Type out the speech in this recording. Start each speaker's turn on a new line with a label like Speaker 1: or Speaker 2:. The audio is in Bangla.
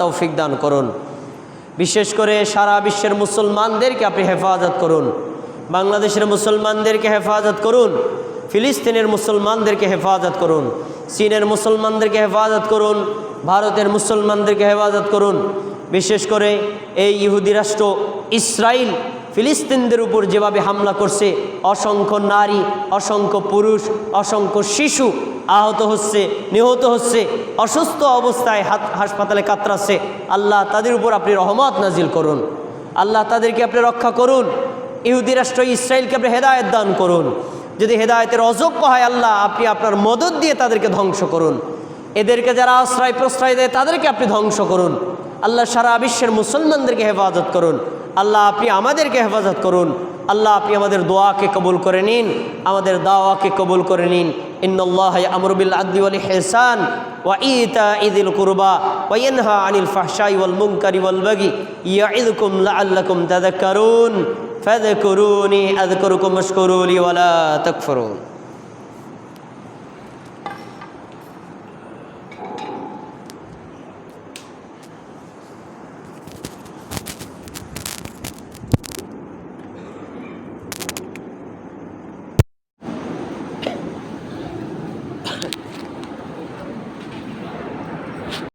Speaker 1: তৌফিক দান করুন। বিশেষ করে সারা বিশ্বের মুসলমানদেরকে আপনি হেফাজত করুন। বাংলাদেশের মুসলমানদেরকে হেফাজত করুন। ফিলিস্তিনের মুসলমানদেরকে হেফাজত করুন। চীনের মুসলমানদেরকে হেফাজত করুন। ভারতের মুসলমানদেরকে হেফাজত করুন। বিশেষ করে এই ইহুদি রাষ্ট্র ইসরায়েল ফিলিস্তিনদের উপর যেভাবে হামলা করছে, অসংখ্য নারী, অসংখ্য পুরুষ, অসংখ্য শিশু আহত হচ্ছে, নিহত হচ্ছে, অসুস্থ অবস্থায় হাত হাসপাতালে কাতরাচ্ছে। আল্লাহ তাদের উপর আপনি রহমত নাজিল করুন। আল্লাহ তাদেরকে আপনি রক্ষা করুন। ইহুদি রাষ্ট্র ইসরায়েলকে আপনি হেদায়ত দান করুন। যদি হেদায়তের অযোগ্য হয় আল্লাহ, আপনি আপনার মদত দিয়ে তাদেরকে ধ্বংস করুন। এদেরকে যারা আশ্রয় প্রশ্রয় দেয়, তাদেরকে আপনি ধ্বংস করুন। আল্লাহ সারা বিশ্বের মুসলমানদেরকে হেফাজত করুন। আল্লাহ আপনি আমাদেরকে হেফাজত করুন। আল্লাহ আপনি আমাদের দোয়াকে কবুল করে নিন, আমাদের দাওয়াকে কবুল করে নিন। ইন্নআল্লাহ আমরুবিল আদি আল হেসান ওয়া ইতা ইদিল কুরবা ওয়াইনহা আনিল ফাহশাই ওয়াল মুনকারি ওয়াল বাগি। ইয়াইদুকুম লাআল্লাকুম তাযাক্কারুন। ফাযকুরুনি, আযকুরুকুম ওয়াশকুরু লি ওয়ালা তাকফুরুন।